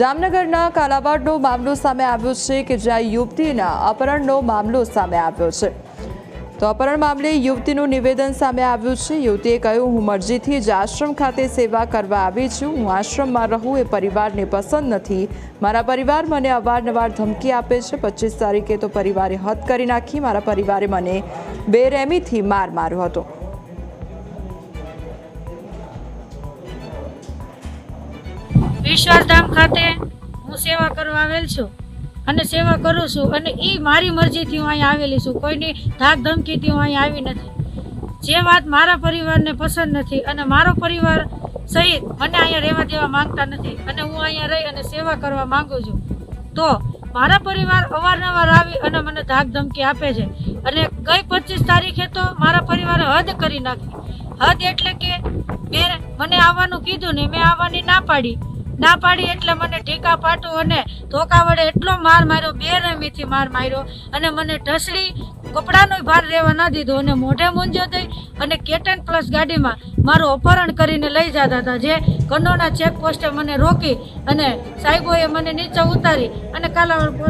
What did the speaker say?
જામનગરના કાલાવાડનો મામલો સામે આવ્યો છે કે જ્યાં યુવતીના અપહરણનો મામલો સામે આવ્યો છે. તો અપહરણ મામલે યુવતીનું નિવેદન સામે આવ્યું છે. યુવતીએ કહ્યું, હું મરજીથી જ આશ્રમ ખાતે સેવા કરવા આવી છું. હું આશ્રમમાં રહું એ પરિવારને પસંદ નથી. મારા પરિવાર મને અવારનવાર ધમકી આપે છે. પચીસ તારીખે તો પરિવારે હદ કરી નાખી. મારા પરિવારે મને બેરહેમીથી માર માર્યો હતો. વિશ્વાસધામ ખાતે હું સેવા કરવા આવેલ છું અને સેવા કરું છું અને એ મારી મરજીથી હું અહીં આવેલી છું. કોઈની ધાક ધમકીથી હું અહીં આવી નથી. જે વાત મારા પરિવારને પસંદ નથી અને મારો પરિવાર સહિત મને અહીંયા રહેવા દેવા માંગતા નથી અને હું અહીંયા રહી અને સેવા કરવા માગું છું, તો મારા પરિવાર અવારનવાર આવી અને મને ધાક ધમકી આપે છે. અને ગઈ પચીસ તારીખે તો મારા પરિવારે હદ કરી નાખી. હદ એટલે કે મેં મને આવવાનું કીધું ને મેં આવવાની ના પાડી. ના પાડી એટલે મને ઠીકા પાટું અને ધોકા વડે એટલો માર માર્યો બેરમીથી માર માર્યો અને મને ઢસડી, કપડાનો ભાર રહેવા ના દીધો અને મોઢે મૂંઝ્યો થઈ અને કેટન પ્લસ ગાડીમાં મારું અપહરણ કરીને લઈ જતા હતા, જે કનોના ચેક પોસ્ટે મને રોકી અને સાહેબોએ મને નીચે ઉતારી અને કાલાવાડ